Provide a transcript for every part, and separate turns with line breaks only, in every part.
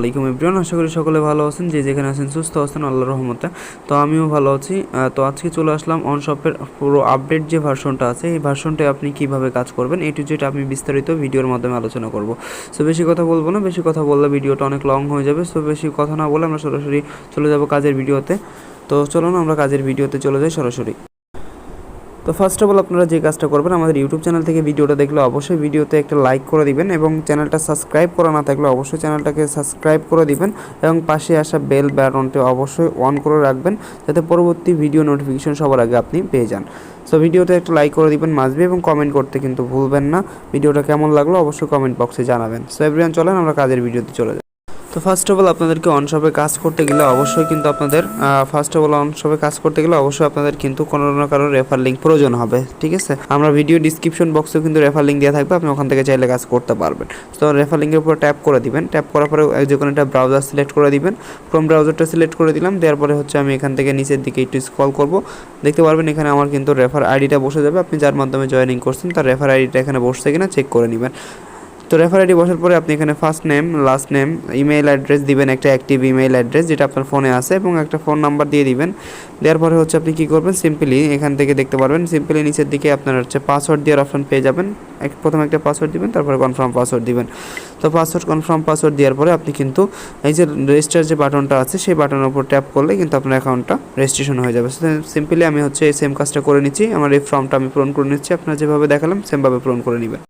আলাইকুম এভরিওয়ান, আশা করি সকলে ভালো আছেন, যে যেখানে আছেন সুস্থ আছেন আল্লাহ রহমতে। তো আমিও ভালো আছি। তো আজকে চলে আসলাম অন শপের পুরো আপডেট যে ভার্সনটা আছে, এই ভার্সনটা আপনি কীভাবে কাজ করবেন এই টু যেটা আমি বিস্তারিত ভিডিওর মাধ্যমে আলোচনা করব। সো বেশি কথা বলব না, বেশি কথা বললে ভিডিওটা অনেক লং হয়ে যাবে। সো বেশি কথা না বলে আমরা সরাসরি চলে যাব কাজের ভিডিওতে। তো চলুন আমরা কাজের ভিডিওতে চলে যাই সরাসরি। তো ফার্স্ট অফ অল আপনারা যে কাজটা করবেন, আমাদের ইউটিউব চ্যানেল থেকে ভিডিওটা দেখলে অবশ্যই ভিডিওতে একটা লাইক করে দিবেন এবং চ্যানেলটা সাবস্ক্রাইব করা না থাকলে অবশ্যই চ্যানেলটাকে সাবস্ক্রাইব করে দিবেন এবং পাশে আসা বেল বাটনটি অবশ্যই অন করে রাখবেন যাতে পরবর্তী ভিডিও নোটিফিকেশন সবার আগে আপনি পেয়ে যান। সো ভিডিওতে একটা লাইক করে দিবেন মাসবি এবং কমেন্ট করতে কিন্তু ভুলবেন না। ভিডিওটা কেমন লাগল অবশ্যই কমেন্ট বক্সে জানাবেন। সো এভরিওয়ান চলেন আমরা কাজের ভিডিওতে চলে যাই। তো ফার্স্ট অফ অল আপনাদেরকে অনশপে কাজ করতে গেলে অবশ্যই কিন্তু আপনাদের ফার্স্ট অফ অল অনশপে কাজ করতে গেলে অবশ্যই আপনাদের কিন্তু কোনো না কারও রেফার লিঙ্ক প্রয়োজন হবে, ঠিক আছে? আমরা ভিডিও ডিসক্রিপশন বক্সেও কিন্তু রেফার লিঙ্ক দেওয়া থাকবে, আপনি ওখান থেকে চাইলে কাজ করতে পারবেন। তো রেফার লিঙ্কের উপর ট্যাপ করে দিবেন ট্যাপ করার পরে যে কোনো একটা ব্রাউজার সিলেক্ট করে দিবেন। ক্রোম ব্রাউজারটা সিলেক্ট করে দিলাম, দেওয়ার পরে হচ্ছে আমি এখান থেকে নিচের দিকে একটু স্ক্রল করব। দেখতে পারবেন এখানে আমার কিন্তু রেফার আইডিটা বসে যাবে, আপনি যার মাধ্যমে জয়েনিং করছেন, তার রেফার আইডিটা এখানে বসছে কিনা চেক করে নেবেন। তো রেফার আইডি বসার পরে আপনি এখানে first name last name email address দিবেন একটা অ্যাক্টিভ ইমেল অ্যাড্রেস যেটা আপনার ফোনে আছে এবং একটা ফোন নাম্বার দিয়ে দিবেন। দেওয়ার পরে হচ্ছে আপনি কী করবেন? সিম্পলি এখান থেকে দেখতে পারবেন। সিম্পলি নিচের দিকে আপনার হচ্ছে পাসওয়ার্ড দেওয়ার অপশন পেয়ে যাবেন। এক প্রথমে একটা পাসওয়ার্ড দিবেন, তারপরে কনফার্ম পাসওয়ার্ড দিবেন। তো পাসওয়ার্ড কনফার্ম পাসওয়ার্ড দেওয়ার পরে আপনি কিন্তু এই যে রেজিস্টার যে বাটনটা আছে, সেই বাটনের উপর ট্যাপ করলে কিন্তু আপনার অ্যাকাউন্টটা রেজিস্ট্রেশন হয়ে যাবে। সিম্পলি আমি হচ্ছে এই সেম কাজটা করে নিচ্ছি। আমার এই ফর্মটা আমি পূরণ করে নিচ্ছি। আপনারা যেভাবে দেখালাম সেমভাবে পূরণ করে নেবেন।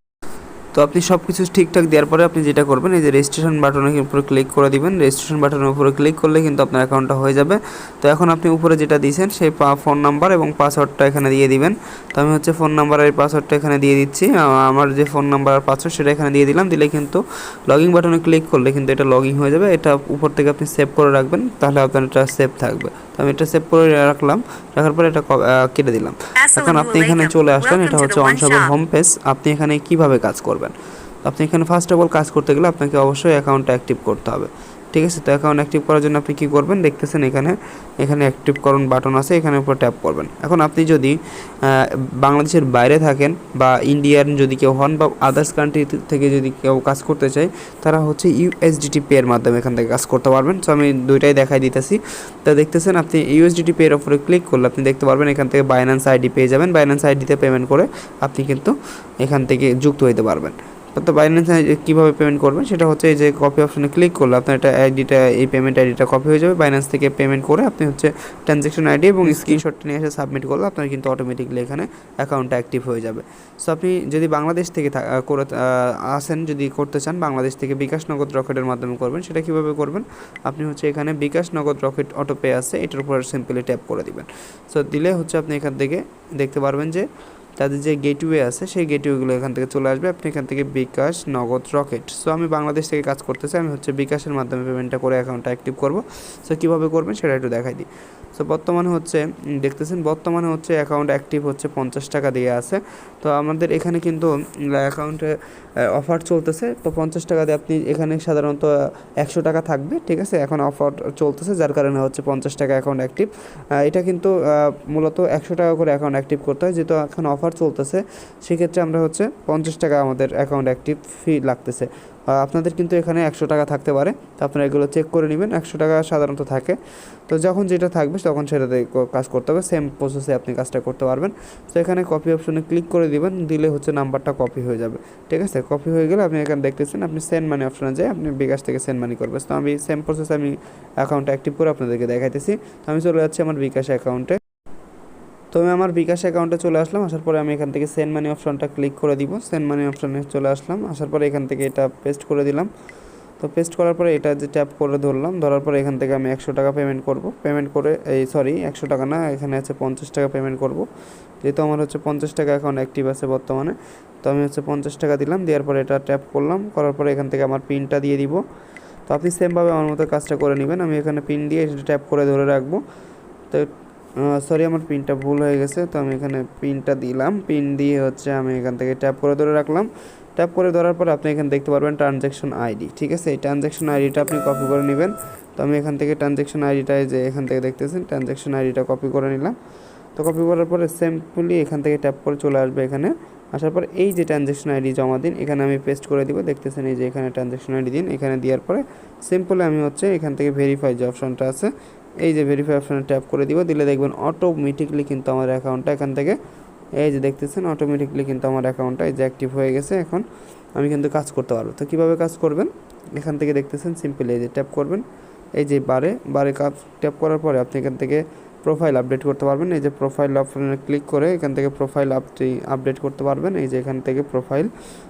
তো আপনি সব কিছু ঠিকঠাক দেওয়ার পরে আপনি যেটা করবেন এই যে রেজিস্ট্রেশন বাটনের উপরে ক্লিক করে দিবেন। রেজিস্ট্রেশন বাটনের উপরে ক্লিক করলে কিন্তু আপনার অ্যাকাউন্টটা হয়ে যাবে। তো এখন আপনি উপরে যেটা দিয়েছেন সেই ফোন নাম্বার এবং পাসওয়ার্ডটা এখানে দিয়ে দিবেন। তো আমি হচ্ছে ফোন নাম্বার আর পাসওয়ার্ডটা এখানে দিয়ে দিচ্ছি। আমার যে ফোন নাম্বার আর পাসওয়ার্ড সেটা এখানে দিয়ে দিলাম। দিলে কিন্তু লগইন বাটনে ক্লিক করলে কিন্তু এটা লগইন হয়ে যাবে। এটা উপর থেকে আপনি সেভ করে রাখবেন তাহলে আপনার এটা সেভ থাকবে। তো আমি এটা সেভ করে রাখলাম। রাখার পরে এটা কেটে দিলাম। এখন আপনি এখানে চলে আসলেন এটা হচ্ছে অনশপের হোম পেজ আপনি এখানে কীভাবে কাজ করবেন? আপনি এখানে ফার্স্ট অফ অল কাজ করতে গেলে আপনাকে অবশ্যই অ্যাকাউন্টটা অ্যাক্টিভ করতে হবে। ঠিক আছে? তো অ্যাকাউন্ট অ্যাক্টিভ করার জন্য আপনি কী করবেন? দেখতেছেন এখানে এখানে অ্যাক্টিভ করুন বাটন আছে, এখানে উপর ট্যাপ করবেন। এখন আপনি যদি বাংলাদেশের বাইরে থাকেন বা ইন্ডিয়ান যদি কেউ হন বা আদার্স কান্ট্রি থেকে যদি কেউ কাজ করতে চায়, তারা হচ্ছে ইউএসডিটি পে এর মাধ্যমে এখান থেকে কাজ করতে পারবেন। সো আমি দুইটাই দেখাই দিতেছি। তো দেখতেছেন আপনি ইউএসডিটি পে এর উপরে ক্লিক করলে আপনি দেখতে পারবেন, এখান থেকে বাইন্যান্স আইডি পেয়ে যাবেন। বাইন্যান্স আইডিতে পেমেন্ট করে আপনি কিন্তু এখান থেকে যুক্ত হতে পারবেন। তো বাইন্যান্স কীভাবে পেমেন্ট করবেন সেটা হচ্ছে এই যে কপি অপশনে ক্লিক করলে আপনার এটা আইডিটা এই পেমেন্ট আইডিটা কপি হয়ে যাবে। বাইন্যান্স থেকে পেমেন্ট করে আপনি হচ্ছে ট্রানজ্যাকশন আইডি এবং স্ক্রিনশটটা নিয়ে এসে সাবমিট করলে আপনার কিন্তু অটোমেটিকলি এখানে অ্যাকাউন্টটা অ্যাক্টিভ হয়ে যাবে। সো আপনি যদি বাংলাদেশ থেকে করে আসেন যদি করতে চান বাংলাদেশ থেকে বিকাশ নগদ রকেটের মাধ্যমে করবেন সেটা কীভাবে করবেন? আপনি হচ্ছে এখানে বিকাশ নগদ রকেট অটোপে আছে এটার উপর সিম্পলি ট্যাপ করে দিবেন। সো দিলে হচ্ছে আপনি এখান থেকে দেখতে পারবেন যে তাদের যে গেটওয়ে আছে, সেই গেটওয়েগুলো এখান থেকে চলে আসবে। আপনি এখান থেকে বিকাশ নগদ রকেট। সো আমি বাংলাদেশ থেকে কাজ করতেছি, আমি হচ্ছে বিকাশের মাধ্যমে পেমেন্টটা করে অ্যাকাউন্টটা অ্যাক্টিভ করব। সো কীভাবে করবেন সেটা একটু দেখাই দিই। সো বর্তমানে হচ্ছে দেখতেছেন, বর্তমানে হচ্ছে অ্যাকাউন্ট অ্যাক্টিভ হচ্ছে পঞ্চাশ টাকা দিয়ে আছে। তো আমাদের এখানে কিন্তু অ্যাকাউন্টে অফার চলতেছে। তো পঞ্চাশ টাকা দিয়ে আপনি এখানে সাধারণত একশো টাকা থাকবে, ঠিক আছে? এখন অফার চলতেছে, যার কারণে হচ্ছে পঞ্চাশ টাকা অ্যাকাউন্ট অ্যাক্টিভ এটা কিন্তু মূলত একশো টাকা করে অ্যাকাউন্ট অ্যাক্টিভ করতে হয়। যেহেতু এখন অফার চলতেছে, সেক্ষেত্রে আমরা হচ্ছে পঞ্চাশ টাকা আমাদের অ্যাকাউন্ট অ্যাক্টিভ ফি লাগতেছে। আপনাদের কিন্তু এখানে একশো টাকা থাকতে পারে। তো আপনারা এগুলো চেক করে নেবেন, একশো টাকা সাধারণত থাকে। তো যখন যেটা থাকবে তখন সেটাতে কাজ করতে হবে সেম প্রসেসে আপনি কাজটা করতে পারবেন। তো এখানে কপি অপশনে ক্লিক করে দিবেন, দিলে হচ্ছে নাম্বারটা কপি হয়ে যাবে। ঠিক আছে? কপি হয়ে গেলে আপনি এখানে দেখতেছেন, আপনি সেন্ড মানি অপশনে যাই আপনি বিকাশ থেকে সেন্ড মানি করবেন। তো আমি সেম প্রসেস আমি অ্যাকাউন্ট অ্যাক্টিভ করে আপনাদেরকে দেখাইতেছি। তো আমি চলে যাচ্ছি আমার বিকাশ অ্যাকাউন্টে তো আমি আমার বিকাশ অ্যাকাউন্টে চলে আসলাম, আসার পরে আমি এখান থেকে সেন্ড মানি অপশনটা ক্লিক করে দিব। সেন্ড মানি অপশানে চলে আসলাম, আসার পরে এখান থেকে এটা পেস্ট করে দিলাম। তো পেস্ট করার পরে এটা যে ট্যাপ করে ধরলাম, ধরার পরে এখান থেকে আমি একশো টাকা পেমেন্ট করব। পেমেন্ট করে, এই সরি একশো টাকা না, এখানে আছে পঞ্চাশ টাকা পেমেন্ট করব। যেহেতু আমার হচ্ছে পঞ্চাশ টাকা এখন অ্যাক্টিভ আছে বর্তমানে, তো আমি হচ্ছে পঞ্চাশ টাকা দিলাম, দেওয়ার পরে এটা ট্যাপ করলাম, করার পরে এখান থেকে আমার পিনটা দিয়ে দিব। তো আপনি সেমভাবে আমার মতো কাজটা করে নেবেন। আমি এখানে পিন দিয়ে এটা ট্যাপ করে ধরে রাখব। তো সরি আমার পিনটা ভুল হয়ে গেছে, তো আমি এখানে পিনটা দিলাম। পিন দিয়ে হচ্ছে আমি এখান থেকে ট্যাপ করে ধরে রাখলাম। ট্যাপ করে ধরার পর আপনি এখানে দেখতে পারবেন ট্রানজ্যাকশন আইডি ঠিক আছে? এই ট্রানজ্যাকশন আইডিটা আপনি কপি করে নেবেন। তো আমি এখান থেকে ট্রানজ্যাকশন আইডিটা যে এখান থেকে দেখতেছেন ট্রানজ্যাকশন আইডিটা কপি করে নিলাম। তো কপি করার পরে সিম্পলি এখান থেকে ট্যাপ করে চলে আসবে এখানে। আসার পর এই যে ট্রানজ্যাকশন আইডি জমা দিন, এখানে আমি পেস্ট করে দিব। দেখতেছেন এই যে এখানে ট্রানজ্যাকশন আইডি দিন। এখানে দেওয়ার পরে সিম্পলি আমি হচ্ছে এখান থেকে ভেরিফাই যে অপশনটা আছে এই যে ভেরিফাই অপশানে ট্যাপ করে দিব, দিলে দেখবেন অটোমেটিকলি কিন্তু আমার অ্যাকাউন্টটা এখান থেকে, এই যে দেখতেছেন অটোমেটিকলি কিন্তু আমার অ্যাকাউন্টটা এই যে অ্যাক্টিভ হয়ে গেছে, এখন আমি কিন্তু কাজ করতে পারব। তো কীভাবে কাজ করবেন? এখান থেকে দেখতেছেন সিম্পলি এই যে ট্যাপ করবেন, এই যে বারে বারে কাজ ট্যাপ করার পরে আপনি এখান থেকে প্রোফাইল আপডেট করতে পারবেন, এই যে প্রোফাইল অপশনে ক্লিক করে এখান থেকে প্রোফাইল আপনি আপডেট করতে পারবেন, এই যে এখান থেকে প্রোফাইল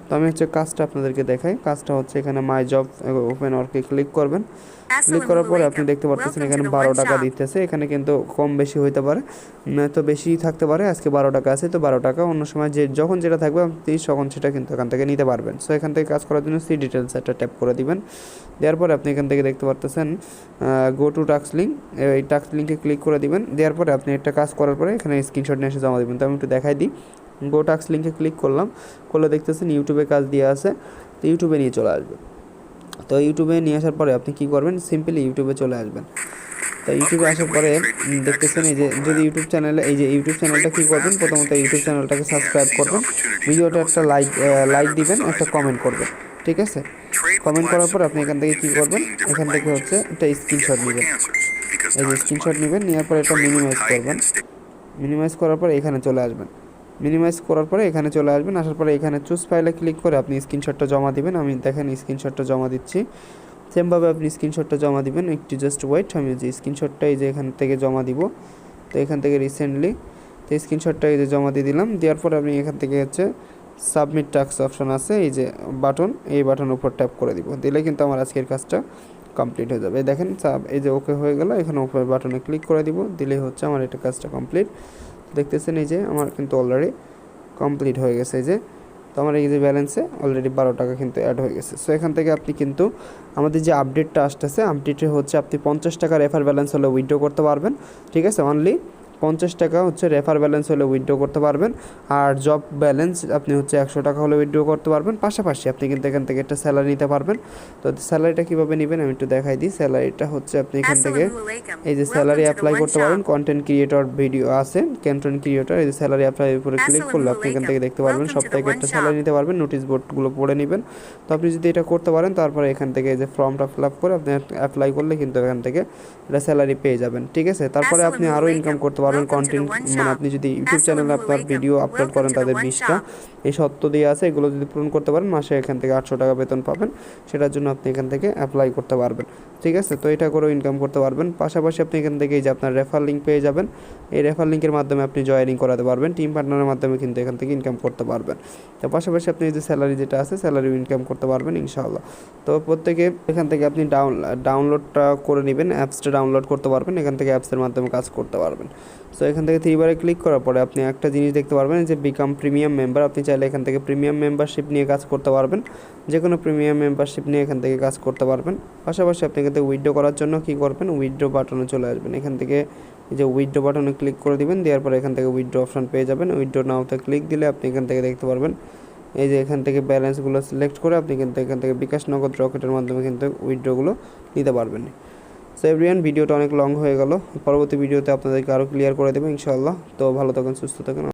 তো আমি হচ্ছে কাজটা আপনাদেরকে দেখাই, কাজটা হচ্ছে এখানে মাই জব ওপেন ওয়ার্কে ক্লিক করবেন। ক্লিক করার পরে আপনি দেখতে পাচ্ছেন এখানে বারো টাকা দিতেছে, এখানে কিন্তু কম বেশি হইতে পারে তো বেশি থাকতে পারে, আজকে বারো টাকা আছে, তো বারো টাকা অন্য সময় যে যখন যেটা থাকবে আপনি তখন সেটা কিন্তু এখান থেকে নিতে পারবেন। সো এখান থেকে কাজ করার জন্য সি ডিটেলস একটা ট্যাপ করে দিবেন। দেওয়ার পরে আপনি এখান থেকে দেখতে পারতেছেন গো টু টাক্স লিঙ্ক এই টাক্স লিঙ্কে ক্লিক করে দিবেন। দেওয়ার পরে আপনি একটা কাজ করার পরে এখানে স্ক্রিনশট নিয়ে এসে জমা দিবেন। তো আমি একটু দেখাই দিই। গো টাক্স লিঙ্কে ক্লিক করলাম, করলে দেখতেছেন ইউটিউবে কাজ দিয়ে আছে, তো ইউটিউবে নিয়ে চলে আসবে। তো ইউটিউবে নিয়ে আসার পরে আপনি কি করবেন? সিম্পলি ইউটিউবে চলে আসবেন। তো ইউটিউবে আসার পরে দেখতেছেন এই যে, যদি ইউটিউব চ্যানেলে এই যে ইউটিউব চ্যানেলটা কী করবেন? প্রথমত ইউটিউব চ্যানেলটাকে সাবস্ক্রাইব করবেন। ভিডিওটা একটা লাইক লাইক দিবেন, একটা কমেন্ট করবেন। ঠিক আছে? কমেন্ট করার পর আপনি এখান থেকে কী করবেন? এখান থেকে হচ্ছে একটা স্ক্রিনশট নেবেন। এই যে স্ক্রিনশট নেবেন, নেওয়ার পরে এটা মিনিমাইজ করবেন। মিনিমাইজ করার পরে এখানে চলে আসবেন। মিনিমাইজ করার পরে এখানে চলে আসবেন। আসার পরে এখানে চুজ ফাইলে ক্লিক করে আপনি স্ক্রিনশটটা জমা দিবেন। আমি দেখেন স্ক্রিনশটটা জমা দিচ্ছি। সেমভাবে আপনি স্ক্রিনশটটা জমা দিবেন। একটু জাস্ট ওয়েট আমি যে স্ক্রিনশটটা এই যে এখান থেকে জমা দিব, তো এখান থেকে রিসেন্টলি তো স্ক্রিনশটটা এই যে জমা দিয়ে দিলাম। দেওয়ার পরে আপনি এখান থেকে হচ্ছে সাবমিট টাক্স অপশন আছে, এই যে বাটন এই বাটনের উপর ট্যাপ করে দিব। দিলে কিন্তু আমার আজকের কাজটা কমপ্লিট হয়ে যাবে। দেখেন সাব এই যে ওকে হয়ে গেল। এখানে উপরে বাটনে ক্লিক করে দিব। দিলে হচ্ছে আমার এটা কাজটা কমপ্লিট দেখতেছেন এই যে আমার কিন্তু অলরেডি কমপ্লিট হয়ে গেছে এই যে। তো আমার এই যে ব্যালেন্সে অলরেডি বারো টাকা কিন্তু অ্যাড হয়ে গেছে। সো এখান থেকে আপনি কিন্তু আমাদের যে আপডেটটা আসতেছে আপডেটে হচ্ছে আপনি পঞ্চাশ টাকা রেফার ব্যালেন্স হলে উইথড্র করতে পারবেন। ঠিক আছে? অনলি পঞ্চাশ টাকা হচ্ছে রেফার ব্যালেন্স হলে উইথড্র করতে পারবেন। আর জব ব্যালেন্স আপনি হচ্ছে একশো টাকা হলে উইথড্র করতে পারবেন। পাশাপাশি আপনি কিন্তু এখান থেকে একটা স্যালারি নিতে পারবেন। তো স্যালারিটা কীভাবে নেবেন আমি একটু দেখাই দিই। স্যালারিটা হচ্ছে আপনি এখান থেকে এই যে স্যালারি অ্যাপ্লাই করতে পারেন কন্টেন্ট ক্রিয়েটর ভিডিও আছে। কন্টেন্ট ক্রিয়েটর এই যে স্যালারি অ্যাপ্লাই উপরে ক্লিক করলে আপনি এখান থেকে দেখতে পারবেন। সপ্তাহে একটা স্যালারি নিতে পারবেন। নোটিশ বোর্ডগুলো পড়ে নেবেন। তো আপনি যদি এটা করতে পারেন তারপরে এখান থেকে এই যে ফর্মটা ফিল আপ করে আপনি অ্যাপ্লাই করলে কিন্তু এখান থেকে এটা স্যালারি পেয়ে যাবেন। ঠিক আছে? তারপরে আপনি আরও ইনকাম করতে পারবেন। কন্টেন্ট মানে আপনি যদি ইউটিউব চ্যানেলে আপনার ভিডিও আপলোড করেন তাদের বিশটা এই সত্য দিয়ে আছে এগুলো যদি পূরণ করতে পারেন মাসে এখান থেকে আটশো টাকা বেতন পাবেন। সেটার জন্য আপনি এখান থেকে অ্যাপ্লাই করতে পারবেন। ঠিক আছে? তো এটা করেও ইনকাম করতে পারবেন। পাশাপাশি আপনি এখান থেকে এই যে আপনার রেফার লিঙ্ক পেয়ে যাবেন। এই রেফার লিঙ্কের মাধ্যমে আপনি জয়েনিং করাতে পারবেন। টিম পার্টনারের মাধ্যমে কিন্তু এখান থেকে ইনকাম করতে পারবেন। তো পাশাপাশি আপনি যে স্যালারি যেটা আছে স্যালারি ইনকাম করতে পারবেন ইনশাআল্লাহ। তো প্রত্যেকে এখান থেকে আপনি ডাউন ডাউনলোডটা করে নেবেন। অ্যাপসটা ডাউনলোড করতে পারবেন। এখান থেকে অ্যাপসের মাধ্যমে কাজ করতে পারবেন। সো এখান থেকে থ্রিবারে ক্লিক করার পরে আপনি একটা জিনিস দেখতে পারবেন যে বিকাম প্রিমিয়াম মেম্বার আপনি চাইলে এখান থেকে প্রিমিয়াম মেম্বারশিপ নিয়ে কাজ করতে পারবেন। যে কোনো প্রিমিয়াম মেম্বারশিপ নিয়ে এখান থেকে কাজ করতে পারবেন। পাশাপাশি আপনি এখান থেকে উইথড্র করার জন্য কী করবেন? উইথড্র বাটনে চলে আসবেন। এখান থেকে যে উইথড্র বাটনে ক্লিক করে দিবেন, দেওয়ার পরে এখান থেকে উইথড্র অপশন পেয়ে যাবেন। উইথড্র নাওতে ক্লিক দিলে আপনি এখান থেকে দেখতে পারবেন। এই যে এখান থেকে ব্যালেন্সগুলো সিলেক্ট করে আপনি কিন্তু এখান থেকে বিকাশ নগদ রকেটের মাধ্যমে কিন্তু উইথড্রগুলো নিতে পারবেন। সো এভরিয়ান ভিডিওটা অনেক লং হয়ে গেল। পরবর্তী ভিডিওতে আপনাদেরকে আরও ক্লিয়ার করে দেবো, ইনশাআল্লাহ। তো ভালো থাকেন, সুস্থ থাকেন।